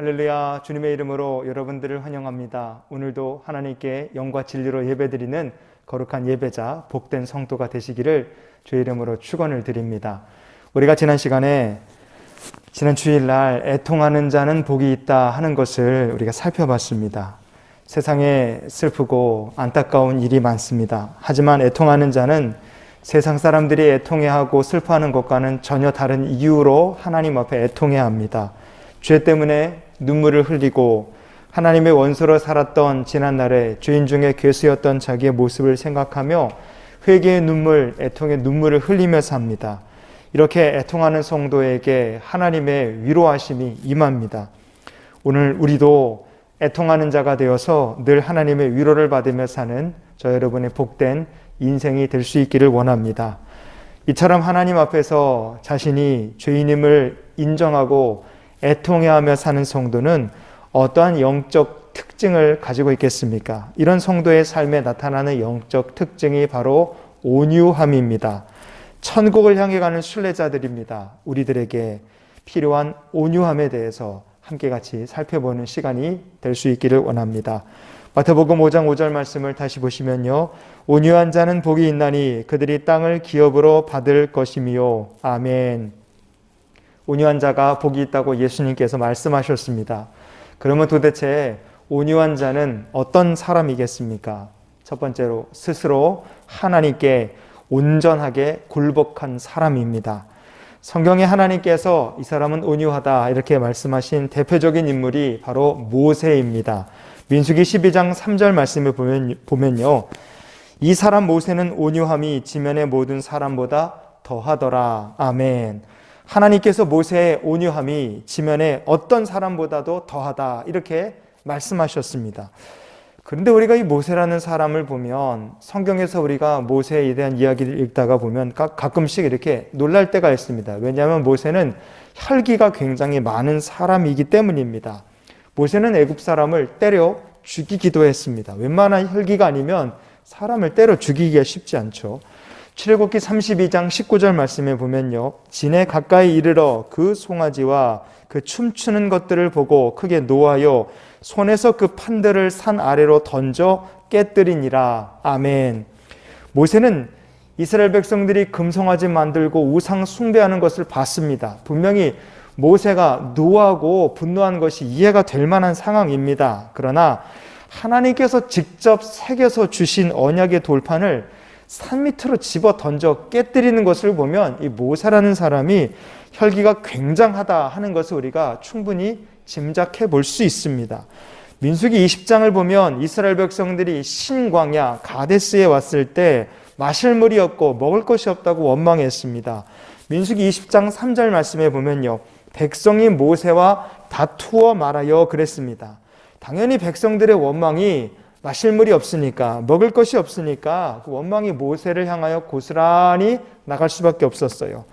할렐루야 주님의 이름으로 여러분들을 환영합니다. 오늘도 하나님께 영과 진리로 예배드리는 거룩한 예배자 복된 성도가 되시기를 주의 이름으로 축원을 드립니다. 우리가 지난 시간에 지난 주일날 애통하는 자는 복이 있다 하는 것을 우리가 살펴봤습니다. 세상에 슬프고 안타까운 일이 많습니다. 하지만 애통하는 자는 세상 사람들이 애통해하고 슬퍼하는 것과는 전혀 다른 이유로 하나님 앞에 애통해야 합니다. 죄 때문에 눈물을 흘리고 하나님의 원수로 살았던 지난날에 죄인 중에 괴수였던 자기의 모습을 생각하며 회개의 눈물, 애통의 눈물을 흘리며 삽니다. 이렇게 애통하는 성도에게 하나님의 위로하심이 임합니다. 오늘 우리도 애통하는 자가 되어서 늘 하나님의 위로를 받으며 사는 저 여러분의 복된 인생이 될 수 있기를 원합니다. 이처럼 하나님 앞에서 자신이 죄인임을 인정하고 애통해하며 사는 성도는 어떠한 영적 특징을 가지고 있겠습니까? 이런 성도의 삶에 나타나는 영적 특징이 바로 온유함입니다. 천국을 향해 가는 순례자들입니다. 우리들에게 필요한 온유함에 대해서 함께 같이 살펴보는 시간이 될 수 있기를 원합니다. 마태복음 5장 5절 말씀을 다시 보시면요. 온유한 자는 복이 있나니 그들이 땅을 기업으로 받을 것이미요. 아멘. 온유한 자가 복이 있다고 예수님께서 말씀하셨습니다. 그러면 도대체 온유한 자는 어떤 사람이겠습니까? 첫 번째로 스스로 하나님께 온전하게 굴복한 사람입니다. 성경에 하나님께서 이 사람은 온유하다 이렇게 말씀하신 대표적인 인물이 바로 모세입니다. 민수기 12장 3절 말씀을 보면, 보면요. 이 사람 모세는 온유함이 지면의 모든 사람보다 더하더라. 아멘. 하나님께서 모세의 온유함이 지면의 어떤 사람보다도 더하다. 이렇게 말씀하셨습니다. 그런데 우리가 이 모세라는 사람을 보면 성경에서 우리가 모세에 대한 이야기를 읽다가 보면 가끔씩 이렇게 놀랄 때가 있습니다. 왜냐하면 모세는 혈기가 굉장히 많은 사람이기 때문입니다. 모세는 애굽 사람을 때려 죽이기도 했습니다. 웬만한 혈기가 아니면 사람을 때려 죽이기가 쉽지 않죠. 출애굽기 32장 19절 말씀에 보면요. 진에 가까이 이르러 그 송아지와 그 춤추는 것들을 보고 크게 노하여 손에서 그 판들을 산 아래로 던져 깨뜨리니라. 아멘. 모세는 이스라엘 백성들이 금송아지 만들고 우상 숭배하는 것을 봤습니다. 분명히 모세가 노하고 분노한 것이 이해가 될 만한 상황입니다. 그러나 하나님께서 직접 새겨서 주신 언약의 돌판을 산 밑으로 집어 던져 깨뜨리는 것을 보면 이 모세라는 사람이 혈기가 굉장하다 하는 것을 우리가 충분히 짐작해 볼 수 있습니다. 민수기 20장을 보면 이스라엘 백성들이 신광야 가데스에 왔을 때 마실 물이 없고 먹을 것이 없다고 원망했습니다. 민수기 20장 3절 말씀에 보면요. 백성이 모세와 다투어 말하여 그랬습니다. 당연히 백성들의 원망이 마실 물이 없으니까 먹을 것이 없으니까 그 원망이 모세를 향하여 고스란히 나갈 수밖에 없었어요.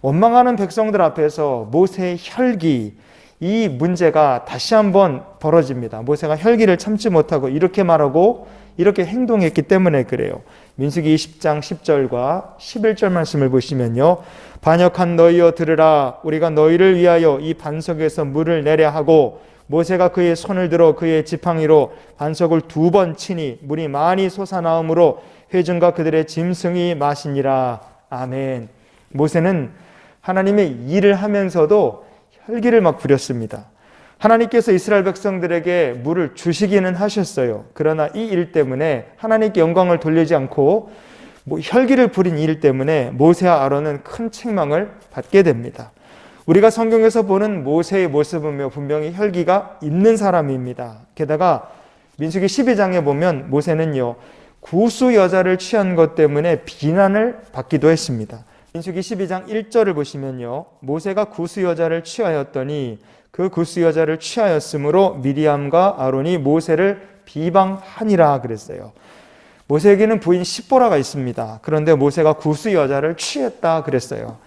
원망하는 백성들 앞에서 모세의 혈기 이 문제가 다시 한번 벌어집니다. 모세가 혈기를 참지 못하고 이렇게 말하고 이렇게 행동했기 때문에 그래요. 민수기 20장 10절과 11절 말씀을 보시면요. 반역한 너희여 들으라 우리가 너희를 위하여 이 반석에서 물을 내려 하고 모세가 그의 손을 들어 그의 지팡이로 반석을 두 번 치니 물이 많이 솟아나오므로 회중과 그들의 짐승이 마시니라. 아멘. 모세는 하나님의 일을 하면서도 혈기를 막 부렸습니다. 하나님께서 이스라엘 백성들에게 물을 주시기는 하셨어요. 그러나 이 일 때문에 하나님께 영광을 돌리지 않고 뭐 혈기를 부린 일 때문에 모세와 아론은 큰 책망을 받게 됩니다. 우리가 성경에서 보는 모세의 모습은요 분명히 혈기가 있는 사람입니다. 게다가 민수기 12장에 보면 모세는요 구수 여자를 취한 것 때문에 비난을 받기도 했습니다. 민수기 12장 1절을 보시면요 모세가 구수 여자를 취하였더니 그 구스 여자를 취하였으므로 미리암과 아론이 모세를 비방하니라 그랬어요. 모세에게는 부인 십보라가 있습니다. 그런데 모세가 구스 여자를 취했다 그랬어요.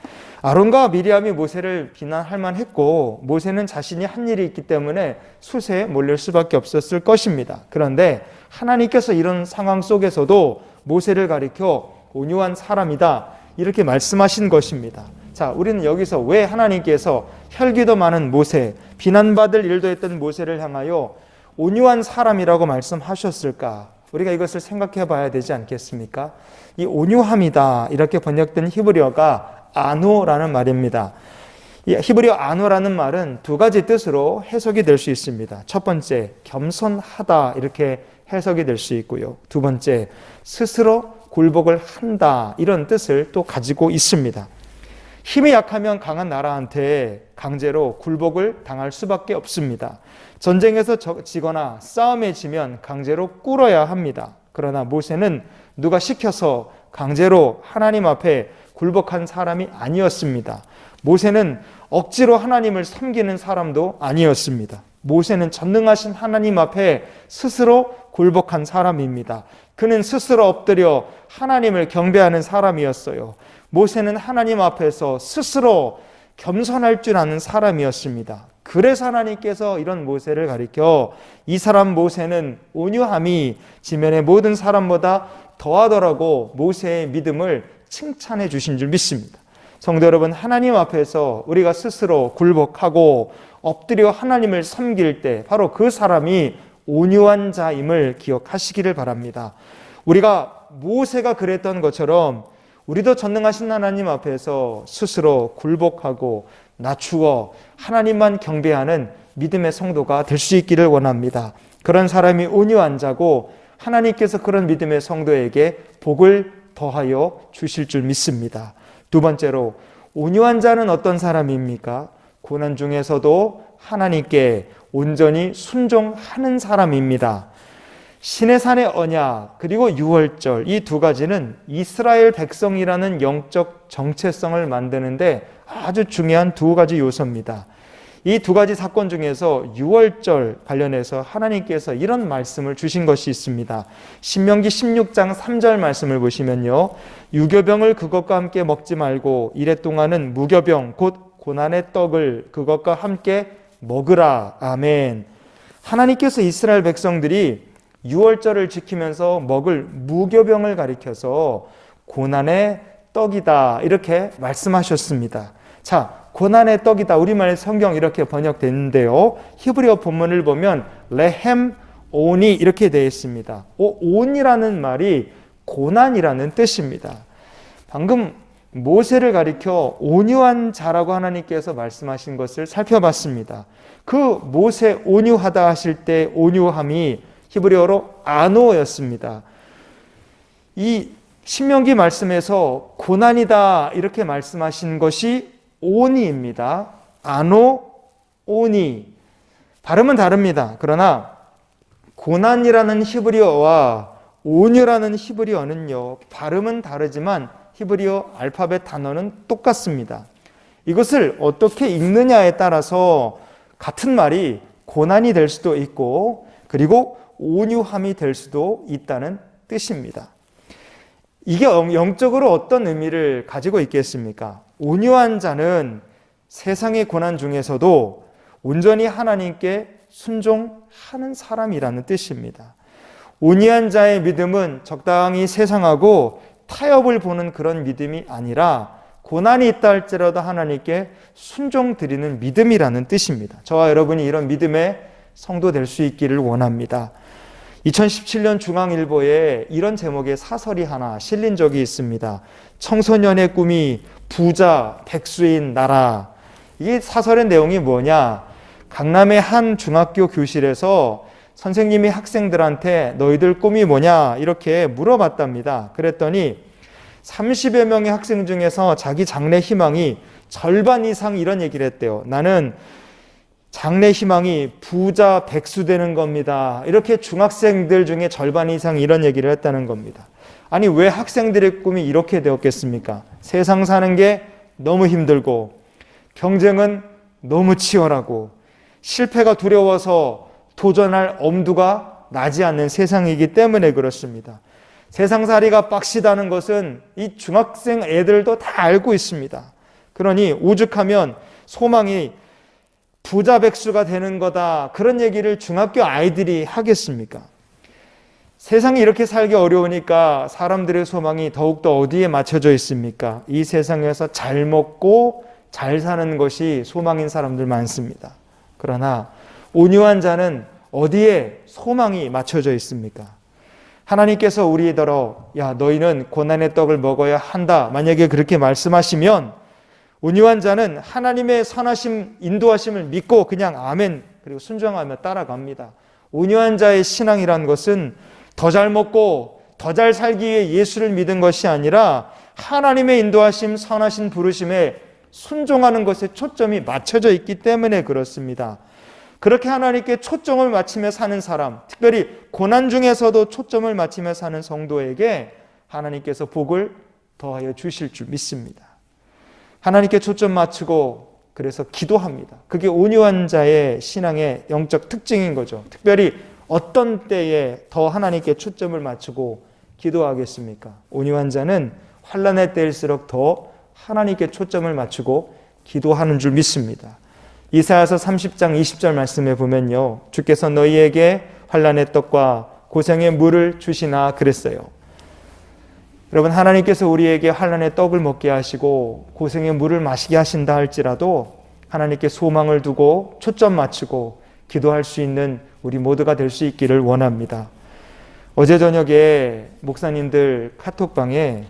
아론과 미리암이 모세를 비난할 만했고 모세는 자신이 한 일이 있기 때문에 수세에 몰릴 수밖에 없었을 것입니다. 그런데 하나님께서 이런 상황 속에서도 모세를 가리켜 온유한 사람이다 이렇게 말씀하신 것입니다. 자, 우리는 여기서 왜 하나님께서 혈기도 많은 모세, 비난받을 일도 했던 모세를 향하여 온유한 사람이라고 말씀하셨을까? 우리가 이것을 생각해 봐야 되지 않겠습니까? 이 온유함이다. 이렇게 번역된 히브리어가 아노라는 말입니다. 이 히브리어 아노라는 말은 두 가지 뜻으로 해석이 될 수 있습니다. 첫 번째, 겸손하다. 이렇게 해석이 될 수 있고요. 두 번째, 스스로 굴복을 한다. 이런 뜻을 또 가지고 있습니다. 힘이 약하면 강한 나라한테 강제로 굴복을 당할 수밖에 없습니다. 전쟁에서 지거나 싸움에 지면 강제로 꿇어야 합니다. 그러나 모세는 누가 시켜서 강제로 하나님 앞에 굴복한 사람이 아니었습니다. 모세는 억지로 하나님을 섬기는 사람도 아니었습니다. 모세는 전능하신 하나님 앞에 스스로 굴복한 사람입니다. 그는 스스로 엎드려 하나님을 경배하는 사람이었어요. 모세는 하나님 앞에서 스스로 겸손할 줄 아는 사람이었습니다. 그래서 하나님께서 이런 모세를 가리켜 이 사람 모세는 온유함이 지면의 모든 사람보다 더하더라고 모세의 믿음을 칭찬해 주신 줄 믿습니다. 성도 여러분, 하나님 앞에서 우리가 스스로 굴복하고 엎드려 하나님을 섬길 때 바로 그 사람이 온유한 자임을 기억하시기를 바랍니다. 우리가 모세가 그랬던 것처럼 우리도 전능하신 하나님 앞에서 스스로 굴복하고 낮추어 하나님만 경배하는 믿음의 성도가 될 수 있기를 원합니다. 그런 사람이 온유한 자고 하나님께서 그런 믿음의 성도에게 복을 더하여 주실 줄 믿습니다. 두 번째로 온유한 자는 어떤 사람입니까? 고난 중에서도 하나님께 온전히 순종하는 사람입니다. 신의 산의 언약 그리고 유월절 이 두 가지는 이스라엘 백성이라는 영적 정체성을 만드는데 아주 중요한 두 가지 요소입니다. 이 두 가지 사건 중에서 유월절 관련해서 하나님께서 이런 말씀을 주신 것이 있습니다. 신명기 16장 3절 말씀을 보시면요. 유교병을 그것과 함께 먹지 말고 이래 동안은 무교병 곧 고난의 떡을 그것과 함께 먹으라. 아멘. 하나님께서 이스라엘 백성들이 유월절을 지키면서 먹을 무교병을 가리켜서 고난의 떡이다. 이렇게 말씀하셨습니다. 자, 고난의 떡이다. 우리말 성경 이렇게 번역됐는데요. 히브리어 본문을 보면 레헴 온이 이렇게 되어 있습니다. 온이라는 말이 고난이라는 뜻입니다. 방금 모세를 가리켜 온유한 자라고 하나님께서 말씀하신 것을 살펴봤습니다. 그 모세 온유하다 하실 때 온유함이 히브리어로 아노였습니다. 이 신명기 말씀에서 고난이다 이렇게 말씀하신 것이 오니입니다. 아노 오니 발음은 다릅니다. 그러나 고난이라는 히브리어와 온유라는 히브리어는요 발음은 다르지만 히브리어 알파벳 단어는 똑같습니다. 이것을 어떻게 읽느냐에 따라서 같은 말이 고난이 될 수도 있고 그리고 온유함이 될 수도 있다는 뜻입니다. 이게 영적으로 어떤 의미를 가지고 있겠습니까? 온유한 자는 세상의 고난 중에서도 온전히 하나님께 순종하는 사람이라는 뜻입니다. 온유한 자의 믿음은 적당히 세상하고 타협을 보는 그런 믿음이 아니라 고난이 있다 할지라도 하나님께 순종 드리는 믿음이라는 뜻입니다. 저와 여러분이 이런 믿음의 성도 될 수 있기를 원합니다. 2017년 중앙일보에 이런 제목의 사설이 하나 실린 적이 있습니다. 청소년의 꿈이 부자, 백수인 나라. 이 사설의 내용이 뭐냐? 강남의 한 중학교 교실에서 선생님이 학생들한테 너희들 꿈이 뭐냐? 이렇게 물어봤답니다. 그랬더니 30여 명의 학생 중에서 자기 장래 희망이 절반 이상 이런 얘기를 했대요. 나는 장래 희망이 부자 백수 되는 겁니다. 이렇게 중학생들 중에 절반 이상 이런 얘기를 했다는 겁니다. 아니, 왜 학생들의 꿈이 이렇게 되었겠습니까? 세상 사는 게 너무 힘들고, 경쟁은 너무 치열하고, 실패가 두려워서 도전할 엄두가 나지 않는 세상이기 때문에 그렇습니다. 세상살이가 빡시다는 것은 이 중학생 애들도 다 알고 있습니다. 그러니 오죽하면 소망이 부자 백수가 되는 거다. 그런 얘기를 중학교 아이들이 하겠습니까? 세상이 이렇게 살기 어려우니까 사람들의 소망이 더욱더 어디에 맞춰져 있습니까? 이 세상에서 잘 먹고 잘 사는 것이 소망인 사람들 많습니다. 그러나 온유한 자는 어디에 소망이 맞춰져 있습니까? 하나님께서 우리더러 야 너희는 고난의 떡을 먹어야 한다. 만약에 그렇게 말씀하시면 온유한 자는 하나님의 선하심 인도하심을 믿고 그냥 아멘 그리고 순종하며 따라갑니다. 온유한 자의 신앙이란 것은 더 잘 먹고 더 잘 살기 위해 예수를 믿은 것이 아니라 하나님의 인도하심 선하신 부르심에 순종하는 것에 초점이 맞춰져 있기 때문에 그렇습니다. 그렇게 하나님께 초점을 맞추며 사는 사람, 특별히 고난 중에서도 초점을 맞추며 사는 성도에게 하나님께서 복을 더하여 주실 줄 믿습니다. 하나님께 초점 맞추고 그래서 기도합니다. 그게 온유한 자의 신앙의 영적 특징인 거죠. 특별히 어떤 때에 더 하나님께 초점을 맞추고 기도하겠습니까? 온유한 자는 환란의 때일수록 더 하나님께 초점을 맞추고 기도하는 줄 믿습니다. 이사야서 30장 20절 말씀에 보면요. 주께서 너희에게 환란의 떡과 고생의 물을 주시나 그랬어요. 여러분 하나님께서 우리에게 환란의 떡을 먹게 하시고 고생의 물을 마시게 하신다 할지라도 하나님께 소망을 두고 초점 맞추고 기도할 수 있는 우리 모두가 될 수 있기를 원합니다. 어제 저녁에 목사님들 카톡방에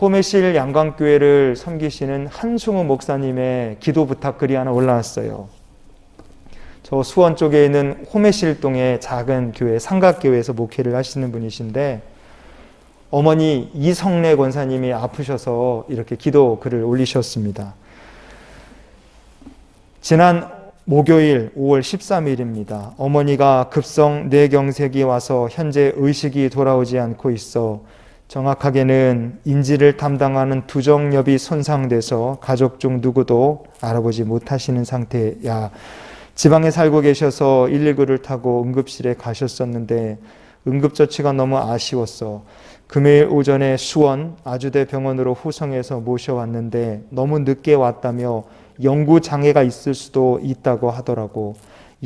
호메실 양광교회를 섬기시는 한승우 목사님의 기도 부탁 글이 하나 올라왔어요. 저 수원 쪽에 있는 호메실동의 작은 교회, 삼각교회에서 목회를 하시는 분이신데 어머니 이성래 권사님이 아프셔서 이렇게 기도 글을 올리셨습니다. 지난 목요일 5월 13일입니다. 어머니가 급성 뇌경색이 와서 현재 의식이 돌아오지 않고 있어 정확하게는 인지를 담당하는 두정엽이 손상돼서 가족 중 누구도 알아보지 못하시는 상태야. 지방에 살고 계셔서 119를 타고 응급실에 가셨었는데 응급처치가 너무 아쉬웠어. 금요일 오전에 수원 아주대 병원으로 후송해서 모셔왔는데 너무 늦게 왔다며 연구 장애가 있을 수도 있다고 하더라고.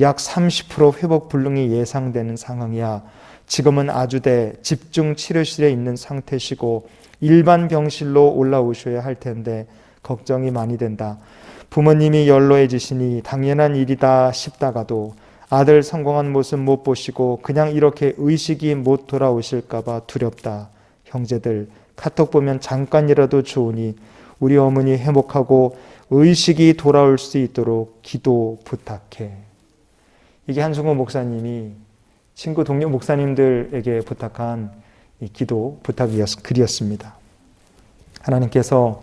약 30% 회복 불능이 예상되는 상황이야. 지금은 아주대 집중 치료실에 있는 상태시고 일반 병실로 올라오셔야 할 텐데 걱정이 많이 된다. 부모님이 연로해지시니 당연한 일이다 싶다가도 아들 성공한 모습 못 보시고 그냥 이렇게 의식이 못 돌아오실까봐 두렵다. 형제들 카톡 보면 잠깐이라도 좋으니 우리 어머니 회복하고 의식이 돌아올 수 있도록 기도 부탁해. 이게 한승호 목사님이 친구 동료 목사님들에게 부탁한 기도 부탁이었, 글이었습니다. 하나님께서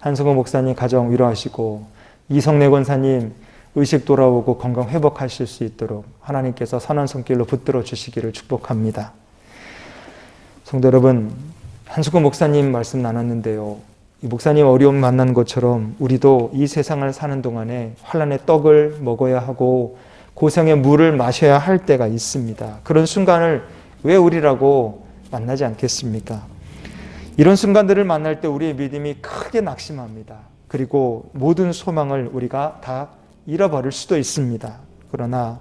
한승호 목사님 가정 위로하시고 이성래 권사님 의식 돌아오고 건강 회복하실 수 있도록 하나님께서 선한 손길로 붙들어 주시기를 축복합니다. 성도 여러분, 한수구 목사님 말씀 나눴는데요. 이 목사님 어려움 만난 것처럼 우리도 이 세상을 사는 동안에 환란의 떡을 먹어야 하고 고생의 물을 마셔야 할 때가 있습니다. 그런 순간을 왜 우리라고 만나지 않겠습니까? 이런 순간들을 만날 때 우리의 믿음이 크게 낙심합니다. 그리고 모든 소망을 우리가 다 잃어버릴 수도 있습니다. 그러나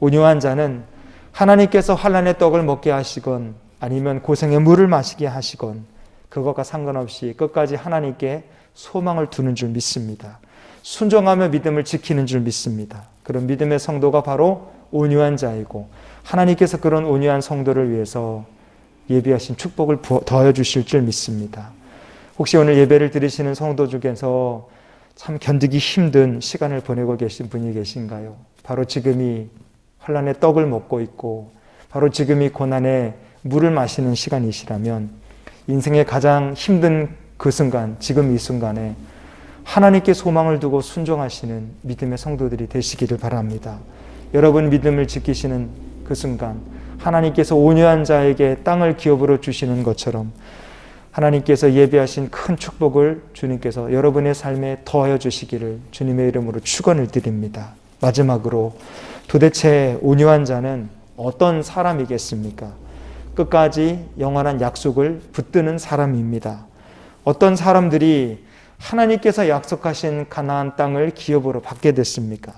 온유한 자는 하나님께서 환란의 떡을 먹게 하시건 아니면 고생의 물을 마시게 하시건 그것과 상관없이 끝까지 하나님께 소망을 두는 줄 믿습니다. 순종하며 믿음을 지키는 줄 믿습니다. 그런 믿음의 성도가 바로 온유한 자이고 하나님께서 그런 온유한 성도를 위해서 예비하신 축복을 더해 주실 줄 믿습니다. 혹시 오늘 예배를 드리시는 성도 중에서 참 견디기 힘든 시간을 보내고 계신 분이 계신가요? 바로 지금이 환란의 떡을 먹고 있고 바로 지금이 고난의 물을 마시는 시간이시라면 인생의 가장 힘든 그 순간, 지금 이 순간에 하나님께 소망을 두고 순종하시는 믿음의 성도들이 되시기를 바랍니다. 여러분 믿음을 지키시는 그 순간 하나님께서 온유한 자에게 땅을 기업으로 주시는 것처럼 하나님께서 예배하신 큰 축복을 주님께서 여러분의 삶에 더하여 주시기를 주님의 이름으로 축원을 드립니다. 마지막으로 도대체 온유한 자는 어떤 사람이겠습니까? 끝까지 영원한 약속을 붙드는 사람입니다. 어떤 사람들이 하나님께서 약속하신 가나안 땅을 기업으로 받게 됐습니까?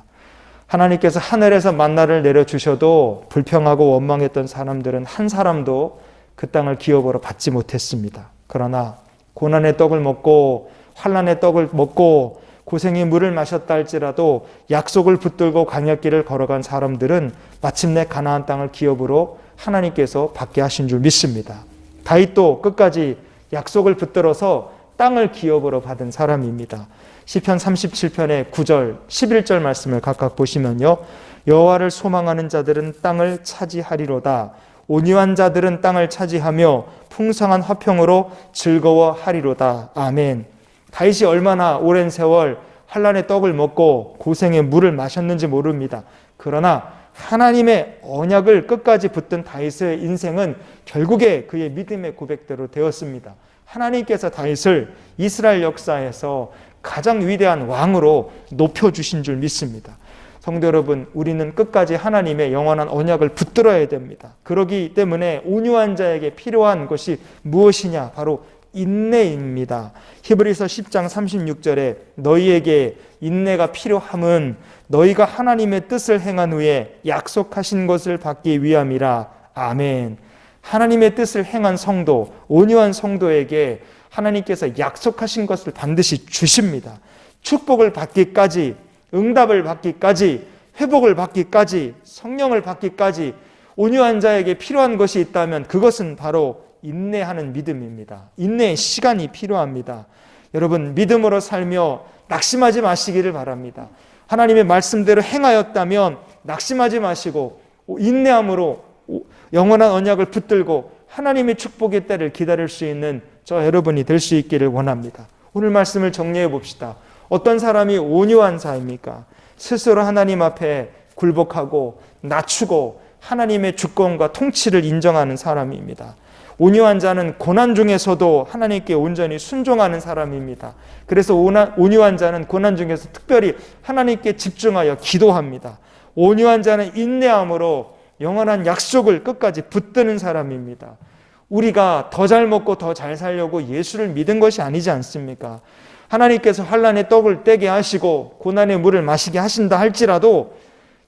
하나님께서 하늘에서 만나를 내려 주셔도 불평하고 원망했던 사람들은 한 사람도 그 땅을 기업으로 받지 못했습니다. 그러나 고난의 떡을 먹고 환란의 떡을 먹고 고생의 물을 마셨다 할지라도 약속을 붙들고 광야길을 걸어간 사람들은 마침내 가나안 땅을 기업으로 하나님께서 받게 하신 줄 믿습니다. 다윗도 끝까지 약속을 붙들어서 땅을 기업으로 받은 사람입니다. 시편 37편의 9절, 11절 말씀을 각각 보시면요. 여호와를 소망하는 자들은 땅을 차지하리로다. 온유한 자들은 땅을 차지하며 풍성한 화평으로 즐거워하리로다. 아멘. 다윗이 얼마나 오랜 세월 환란의 떡을 먹고 고생의 물을 마셨는지 모릅니다. 그러나 하나님의 언약을 끝까지 붙든 다윗의 인생은 결국에 그의 믿음의 고백대로 되었습니다. 하나님께서 다윗을 이스라엘 역사에서 가장 위대한 왕으로 높여 주신 줄 믿습니다. 성도 여러분, 우리는 끝까지 하나님의 영원한 언약을 붙들어야 됩니다. 그러기 때문에 온유한 자에게 필요한 것이 무엇이냐? 바로 인내입니다. 히브리서 10장 36절에 너희에게 인내가 필요함은 너희가 하나님의 뜻을 행한 후에 약속하신 것을 받기 위함이라. 아멘. 하나님의 뜻을 행한 성도, 온유한 성도에게 하나님께서 약속하신 것을 반드시 주십니다. 축복을 받기까지, 응답을 받기까지, 회복을 받기까지, 성령을 받기까지 온유한 자에게 필요한 것이 있다면 그것은 바로 인내하는 믿음입니다. 인내의 시간이 필요합니다. 여러분, 믿음으로 살며 낙심하지 마시기를 바랍니다. 하나님의 말씀대로 행하였다면 낙심하지 마시고 인내함으로 영원한 언약을 붙들고 하나님의 축복의 때를 기다릴 수 있는 저 여러분이 될 수 있기를 원합니다. 오늘 말씀을 정리해 봅시다. 어떤 사람이 온유한 자입니까? 스스로 하나님 앞에 굴복하고 낮추고 하나님의 주권과 통치를 인정하는 사람입니다. 온유한 자는 고난 중에서도 하나님께 온전히 순종하는 사람입니다. 그래서 온유한 자는 고난 중에서 특별히 하나님께 집중하여 기도합니다. 온유한 자는 인내함으로 영원한 약속을 끝까지 붙드는 사람입니다. 우리가 더 잘 먹고 더 잘 살려고 예수를 믿은 것이 아니지 않습니까? 하나님께서 환란의 떡을 떼게 하시고 고난의 물을 마시게 하신다 할지라도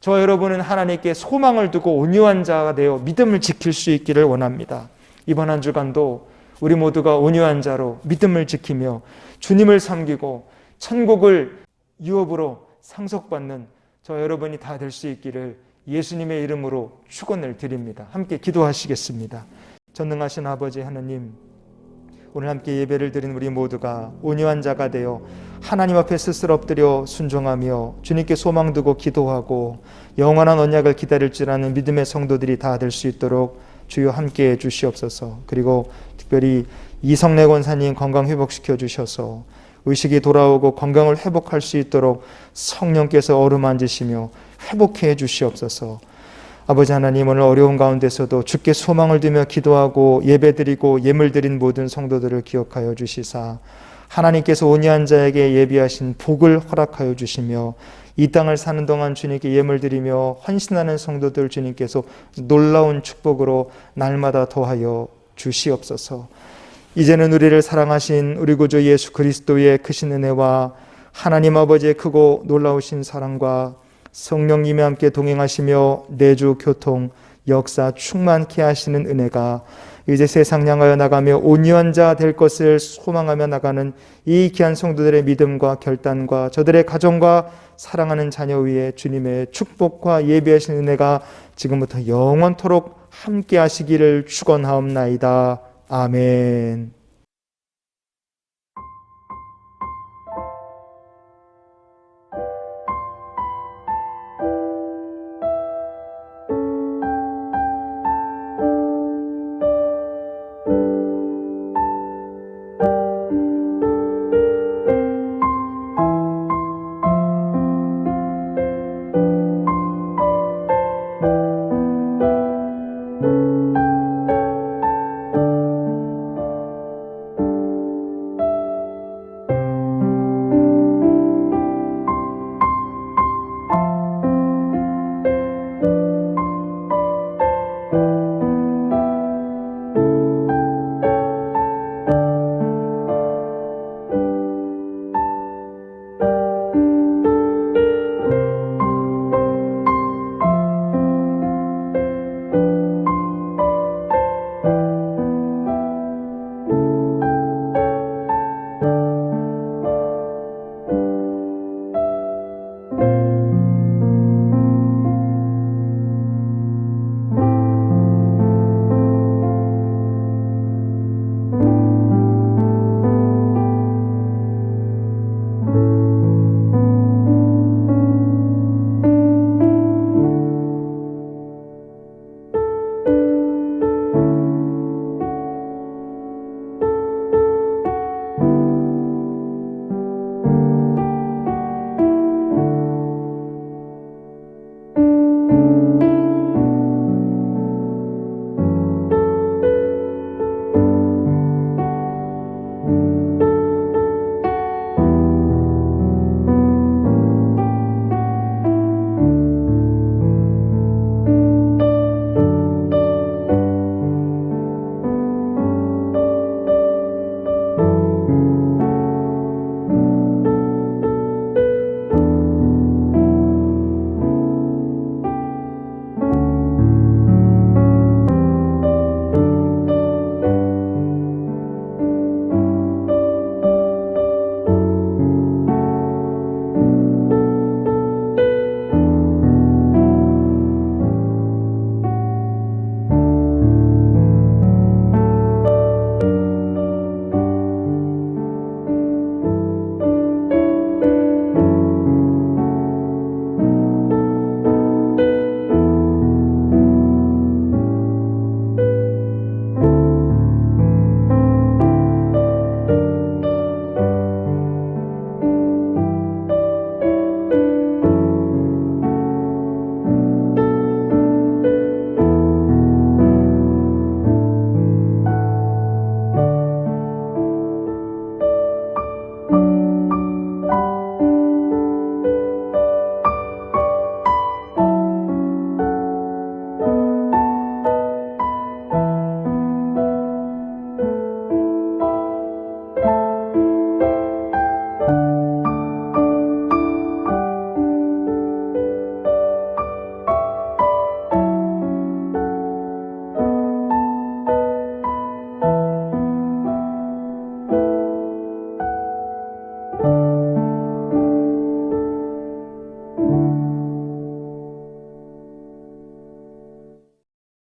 저 여러분은 하나님께 소망을 두고 온유한 자가 되어 믿음을 지킬 수 있기를 원합니다. 이번 한 주간도 우리 모두가 온유한 자로 믿음을 지키며 주님을 섬기고 천국을 유업으로 상속받는 저 여러분이 다 될 수 있기를 예수님의 이름으로 축원을 드립니다. 함께 기도하시겠습니다. 전능하신 아버지 하나님 오늘 함께 예배를 드린 우리 모두가 온유한 자가 되어 하나님 앞에 스스로 엎드려 순종하며 주님께 소망 두고 기도하고 영원한 언약을 기다릴 줄 아는 믿음의 성도들이 다 될 수 있도록 주여 함께 해 주시옵소서. 그리고 특별히 이성래 권사님 건강 회복시켜 주셔서 의식이 돌아오고 건강을 회복할 수 있도록 성령께서 어루만지시며 회복해 주시옵소서. 아버지 하나님 오늘 어려운 가운데서도 주께 소망을 두며 기도하고 예배드리고 예물 드린 모든 성도들을 기억하여 주시사 하나님께서 온유한 자에게 예비하신 복을 허락하여 주시며 이 땅을 사는 동안 주님께 예물 드리며 헌신하는 성도들 주님께서 놀라운 축복으로 날마다 더하여 주시옵소서. 이제는 우리를 사랑하신 우리 구주 예수 그리스도의 크신 은혜와 하나님 아버지의 크고 놀라우신 사랑과 성령님이 함께 동행하시며 내주 교통 역사 충만케 하시는 은혜가 이제 세상 향하여 나가며 온유한 자 될 것을 소망하며 나가는 이 귀한 성도들의 믿음과 결단과 저들의 가정과 사랑하는 자녀 위에 주님의 축복과 예비하신 은혜가 지금부터 영원토록 함께 하시기를 축원하옵나이다. 아멘.